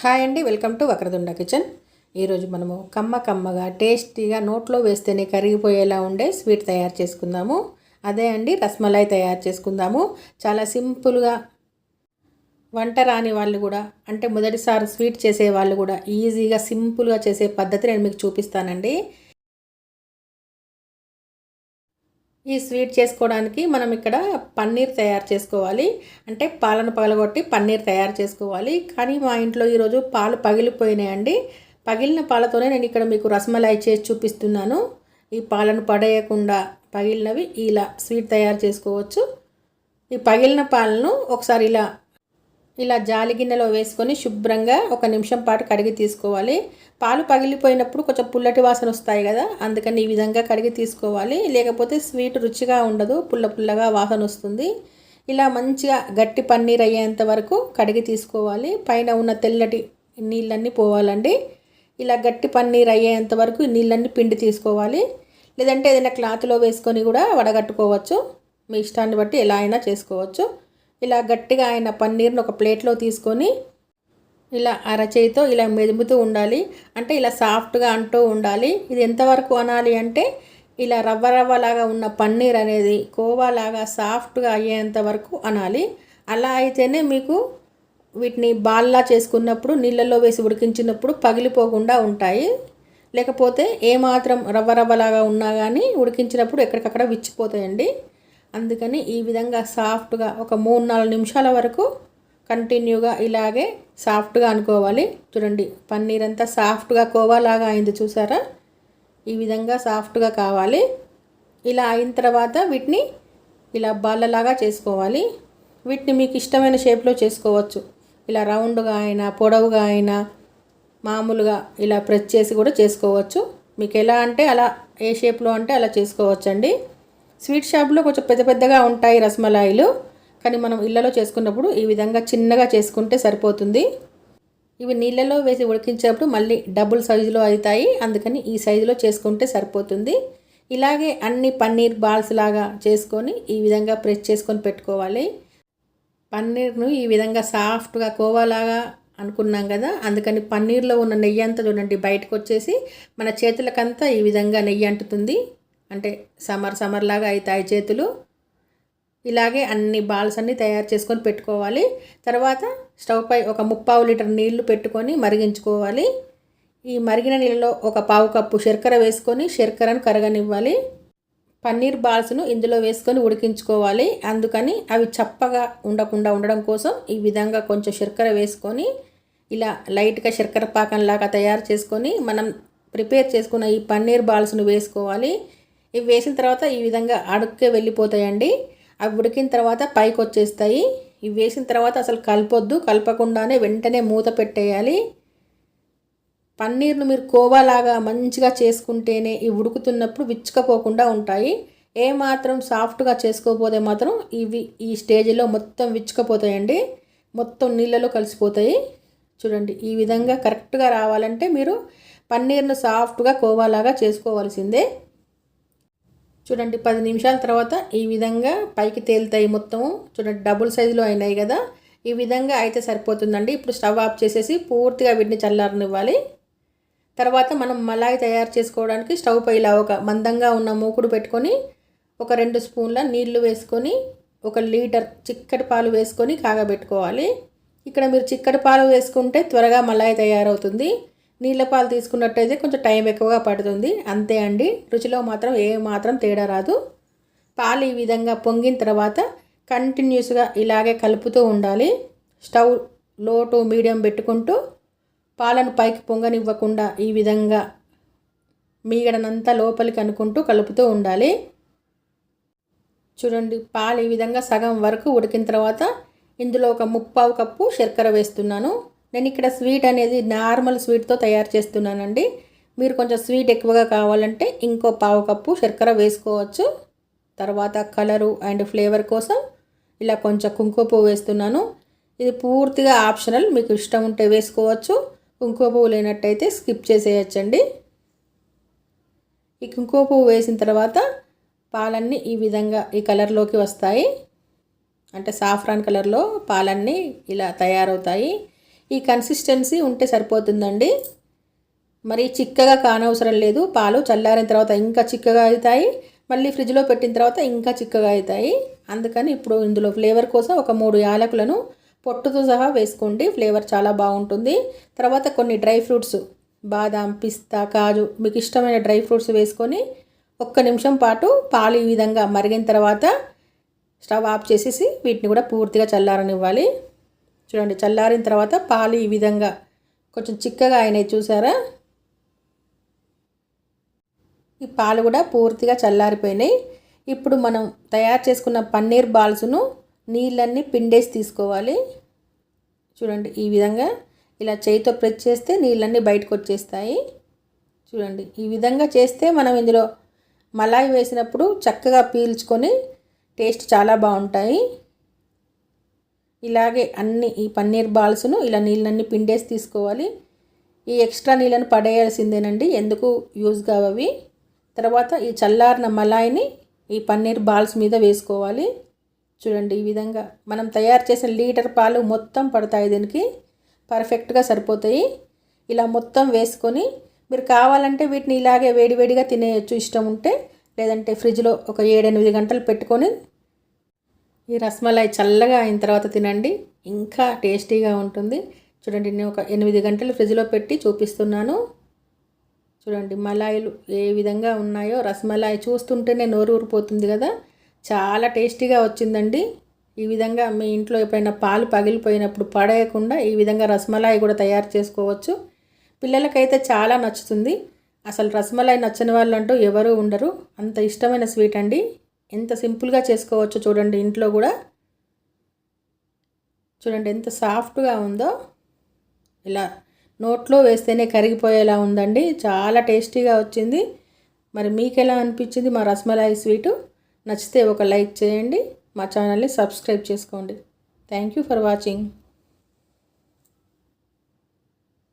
Hi అండి welcome to వక్రదుండ kitchen. ఈరోజు మనము కమ్మ కమ్మగా టేస్టీగా నోట్లో వేస్తేనే కరిగిపోయేలా ఉండే స్వీట్ తయారు చేసుకుందాము. అదే అండి రస్మలాయ్ తయారు చేసుకుందాము. చాలా సింపుల్గా వంట రాని వాళ్ళు కూడా అంటే మొదటిసారి స్వీట్ చేసే వాళ్ళు కూడా ఈజీగా సింపుల్గా చేసే పద్ధతి నేను మీకు చూపిస్తానండి. ఈ స్వీట్ చేసుకోవడానికి మనం ఇక్కడ పన్నీర్ తయారు చేసుకోవాలి. అంటే పాలను పగలగొట్టి పన్నీర్ తయారు చేసుకోవాలి. కానీ మా ఇంట్లో ఈరోజు పాలు పగిలిపోయినాయండి. పగిలిన పాలతోనే నేను ఇక్కడ మీకు రసమలాయి చేసి చూపిస్తున్నాను. ఈ పాలను పడేయకుండా పగిలినవి ఇలా స్వీట్ తయారు చేసుకోవచ్చు. ఈ పగిలిన పాలను ఒకసారి ఇలా ఇలా జాలి గిన్నెలో వేసుకొని శుభ్రంగా ఒక నిమిషం పాటు కడిగి తీసుకోవాలి. పాలు పగిలిపోయినప్పుడు కొంచెం పుల్లటి వాసన వస్తాయి కదా అందుకని ఈ విధంగా కడిగి తీసుకోవాలి. లేకపోతే స్వీట్ రుచిగా ఉండదు పుల్ల పుల్లగా వాసన వస్తుంది. ఇలా మంచిగా గట్టి పన్నీర్ అయ్యేంత వరకు కడిగి తీసుకోవాలి. పైన ఉన్న తెల్లటి నీళ్ళన్నీ పోవాలండి. ఇలా గట్టి పన్నీర్ అయ్యేంత వరకు నీళ్ళన్నీ పిండి తీసుకోవాలి. లేదంటే ఏదైనా క్లాత్లో వేసుకొని కూడా వడగట్టుకోవచ్చు. మీ ఇష్టాన్ని బట్టి ఎలా అయినా చేసుకోవచ్చు. ఇలా గట్టిగా అయిన పన్నీర్ని ఒక ప్లేట్లో తీసుకొని ఇలా అరచేయితో ఇలా మెదుముతూ ఉండాలి. అంటే ఇలా సాఫ్ట్గా అంటూ ఉండాలి. ఇది ఎంతవరకు అనాలి అంటే ఇలా రవ్వ రవ్వలాగా ఉన్న పన్నీర్ అనేది కోవాలాగా సాఫ్ట్గా అయ్యేంత వరకు అనాలి. అలా అయితేనే మీకు వీటిని బాల్లా చేసుకున్నప్పుడు నీళ్ళల్లో వేసి ఉడికించినప్పుడు పగిలిపోకుండా ఉంటాయి. లేకపోతే ఏమాత్రం రవ్వ రవ్వలాగా ఉన్నా కానీ ఉడికించినప్పుడు ఎక్కడికక్కడ విచ్చిపోతాయండి. అందుకని ఈ విధంగా సాఫ్ట్గా ఒక మూడు నాలుగు నిమిషాల వరకు కంటిన్యూగా ఇలాగే సాఫ్ట్గా అనుకోవాలి. చూడండి పన్నీర్ అంతా సాఫ్ట్గా కోవాలాగా అయింది చూసారా? ఈ విధంగా సాఫ్ట్గా కావాలి. ఇలా అయిన తర్వాత వీటిని ఇలా బాల్లలాగా చేసుకోవాలి. వీటిని మీకు ఇష్టమైన షేప్లో చేసుకోవచ్చు. ఇలా రౌండ్గా అయినా పొడవుగా అయినా మామూలుగా ఇలా ప్రెస్ చేసి కూడా చేసుకోవచ్చు. మీకు ఎలా అంటే అలా ఏ షేప్లో అంటే అలా చేసుకోవచ్చండి. స్వీట్ షాప్లో కొంచెం పెద్ద పెద్దగా ఉంటాయి రసమలాయిలు కానీ మనం ఇళ్ళలో చేసుకున్నప్పుడు ఈ విధంగా చిన్నగా చేసుకుంటే సరిపోతుంది. ఇవి నీళ్ళలో వేసి ఉడికించేటప్పుడు మళ్ళీ డబుల్ సైజులో అవుతాయి అందుకని ఈ సైజులో చేసుకుంటే సరిపోతుంది. ఇలాగే అన్ని పన్నీర్ బాల్స్ లాగా చేసుకొని ఈ విధంగా ప్రెస్ చేసుకొని పెట్టుకోవాలి. పన్నీర్ను ఈ విధంగా సాఫ్ట్గా కోవాలాగా అనుకున్నాం కదా అందుకని పన్నీర్లో ఉన్న నెయ్యి అంతా చూడండి బయటకు వచ్చేసి మన చేతులకంతా ఈ విధంగా నెయ్యి అంటుతుంది. అంటే సమర్ సమర్ లాగా అవుతాయి చేతులు. ఇలాగే అన్ని బాల్స్ అన్నీ తయారు చేసుకొని పెట్టుకోవాలి. తర్వాత స్టవ్ పై ఒక ముప్పావు లీటర్ నీళ్ళు పెట్టుకొని మరిగించుకోవాలి. ఈ మరిగిన నీళ్ళలో ఒక పావు కప్పు శర్కర వేసుకొని శర్కరను కరగనివ్వాలి. పన్నీర్ బాల్స్ను ఇందులో వేసుకొని ఉడికించుకోవాలి. అందుకని అవి చప్పగా ఉండకుండా ఉండడం కోసం ఈ విధంగా కొంచెం శర్కర వేసుకొని ఇలా లైట్గా శర్కర పాకంలాగా తయారు చేసుకొని మనం ప్రిపేర్ చేసుకున్న ఈ పన్నీర్ బాల్స్ను వేసుకోవాలి. ఇవి వేసిన తర్వాత ఈ విధంగా అడుక్కే వెళ్ళిపోతాయండి. అవి ఉడికిన తర్వాత పైకి వచ్చేస్తాయి. ఇవి వేసిన తర్వాత అసలు కలపొద్దు. కలపకుండానే వెంటనే మూత పెట్టేయాలి. పన్నీర్ను మీరు కోవాలాగా మంచిగా చేసుకుంటేనే ఇవి ఉడుకుతున్నప్పుడు విచ్చుకపోకుండా ఉంటాయి. ఏ మాత్రం సాఫ్ట్గా చేసుకోకపోతే మాత్రం ఇవి ఈ స్టేజ్లో మొత్తం విచ్చుకపోతాయండి. మొత్తం నీళ్ళలో కలిసిపోతాయి. చూడండి ఈ విధంగా కరెక్ట్గా రావాలంటే మీరు పన్నీర్ను సాఫ్ట్గా కోవాలాగా చేసుకోవాల్సిందే. చూడండి పది నిమిషాల తర్వాత ఈ విధంగా పైకి తేలుతాయి మొత్తము చూడండి డబుల్ సైజులో అయినాయి కదా. ఈ విధంగా అయితే సరిపోతుందండి. ఇప్పుడు స్టవ్ ఆఫ్ చేసేసి పూర్తిగా వీటిని చల్లారనివ్వాలి. తర్వాత మనం మలాయి తయారు చేసుకోవడానికి స్టవ్ పై ఇలా ఒక మందంగా ఉన్న మూకుడు పెట్టుకొని ఒక రెండు స్పూన్ల నీళ్ళు వేసుకొని ఒక లీటర్ చిక్కటి పాలు వేసుకొని కాగబెట్టుకోవాలి. ఇక్కడ మీరు చిక్కటి పాలు వేసుకుంటే త్వరగా మలాయి తయారవుతుంది. నీళ్ళ పాలు తీసుకున్నట్టయితే కొంచెం టైం ఎక్కువగా పడుతుంది. అంతే అండి. రుచిలో మాత్రం ఏ మాత్రం తేడా రాదు. పాలు ఈ విధంగా పొంగిన తర్వాత కంటిన్యూస్గా ఇలాగే కలుపుతూ ఉండాలి. స్టవ్లో టు మీడియం పెట్టుకుంటూ పాలను పైకి పొంగనివ్వకుండా ఈ విధంగా మీగడనంతా లోపలికి అనుకుంటూ కలుపుతూ ఉండాలి. చూడండి పాలు ఈ విధంగా సగం వరకు ఉడికిన తర్వాత ఇందులో ఒక ముప్పావు కప్పు శర్కర వేస్తున్నాను. నేను ఇక్కడ స్వీట్ అనేది నార్మల్ స్వీట్తో తయారు చేస్తున్నానండి. మీరు కొంచెం స్వీట్ ఎక్కువగా కావాలంటే ఇంకో పావు కప్పు శర్కర వేసుకోవచ్చు. తర్వాత కలరు అండ్ ఫ్లేవర్ కోసం ఇలా కొంచెం కుంకుమ పువ్వు వేస్తున్నాను. ఇది పూర్తిగా ఆప్షనల్ మీకు ఇష్టం ఉంటే వేసుకోవచ్చు. కుంకుమ పువ్వు లేనట్టయితే స్కిప్ చేసేయచ్చండి. ఈ కుంకుమ పువ్వు వేసిన తర్వాత పాలన్నీ ఈ విధంగా ఈ కలర్లోకి వస్తాయి. అంటే సాఫ్రాన్ కలర్లో పాలన్నీ ఇలా తయారవుతాయి. ఈ కన్సిస్టెన్సీ ఉంటే సరిపోతుందండి. మరి చిక్కగా కానవసరం లేదు. పాలు చల్లారిన తర్వాత ఇంకా చిక్కగా అవుతాయి. మళ్ళీ ఫ్రిడ్జ్లో పెట్టిన తర్వాత ఇంకా చిక్కగా అవుతాయి. అందుకని ఇప్పుడు ఇందులో ఫ్లేవర్ కోసం ఒక మూడు యాలకులను పొట్టుతో సహా వేసుకోండి. ఫ్లేవర్ చాలా బాగుంటుంది. తర్వాత కొన్ని డ్రై ఫ్రూట్స్ బాదాం పిస్తా కాజు మీకు ఇష్టమైన డ్రై ఫ్రూట్స్ వేసుకొని ఒక్క నిమిషం పాటు పాలు ఈ విధంగా మరిగిన తర్వాత స్టవ్ ఆఫ్ చేసేసి వీటిని కూడా పూర్తిగా చల్లారనివ్వాలి. చూడండి చల్లారిన తర్వాత పాలు ఈ విధంగా కొంచెం చిక్కగా అయినాయి చూసారా? ఈ పాలు కూడా పూర్తిగా చల్లారిపోయినాయి. ఇప్పుడు మనం తయారు చేసుకున్న పన్నీర్ బాల్స్ను నీళ్ళన్నీ పిండేసి తీసుకోవాలి. చూడండి ఈ విధంగా ఇలా చేయితో ప్రెస్ చేస్తే నీళ్ళన్నీ బయటకు వచ్చేస్తాయి. చూడండి ఈ విధంగా చేస్తే మనం ఇందులో మలాయి వేసినప్పుడు చక్కగా పీల్చుకొని టేస్ట్ చాలా బాగుంటాయి. ఇలాగే అన్ని ఈ పన్నీర్ బాల్స్ను ఇలా నీళ్ళన్నీ పిండేసి తీసుకోవాలి. ఈ ఎక్స్ట్రా నీళ్ళను పడేయాల్సిందేనండి. ఎందుకు యూజ్ కావవి? తర్వాత ఈ చల్లారిన మలాయిని ఈ పన్నీర్ బాల్స్ మీద వేసుకోవాలి. చూడండి ఈ విధంగా మనం తయారు చేసిన లీటర్ పాలు మొత్తం పడతాయి దీనికి. పర్ఫెక్ట్గా సరిపోతాయి. ఇలా మొత్తం వేసుకొని మీరు కావాలంటే వీటిని ఇలాగే వేడివేడిగా తినేయచ్చు ఇష్టం ఉంటే. లేదంటే ఫ్రిడ్జ్లో ఒక ఏడెనిమిది గంటలు పెట్టుకొని ఈ రస్మలాయి చల్లగా అయిన తర్వాత తినండి. ఇంకా టేస్టీగా ఉంటుంది. చూడండి నేను ఒక ఎనిమిది గంటలు ఫ్రిడ్జ్లో పెట్టి చూపిస్తున్నాను. చూడండి మలాయిలు ఏ విధంగా ఉన్నాయో. రసమలాయి చూస్తుంటేనే నోరు ఊరిపోతుంది కదా. చాలా టేస్టీగా వచ్చిందండి. ఈ విధంగా మీ ఇంట్లో ఎప్పుడైనా పాలు పగిలిపోయినప్పుడు పడేయకుండా ఈ విధంగా రసమలాయి కూడా తయారు చేసుకోవచ్చు. పిల్లలకైతే చాలా నచ్చుతుంది. అసలు రసమలాయి నచ్చని వాళ్ళు అంటూ ఎవరూ ఉండరు. అంత ఇష్టమైన స్వీట్ అండి. ఎంత సింపుల్గా చేసుకోవచ్చు చూడండి ఇంట్లో కూడా. చూడండి ఎంత సాఫ్ట్గా ఉందో. ఇలా నోట్లో వేస్తేనే కరిగిపోయేలా ఉందండి. చాలా టేస్టీగా వచ్చింది. మరి మీకు ఎలా అనిపించింది మా రసమలాయి స్వీటు? నచ్చితే ఒక లైక్ చేయండి. మా ఛానల్ని సబ్స్క్రైబ్ చేసుకోండి. Thank you for watching.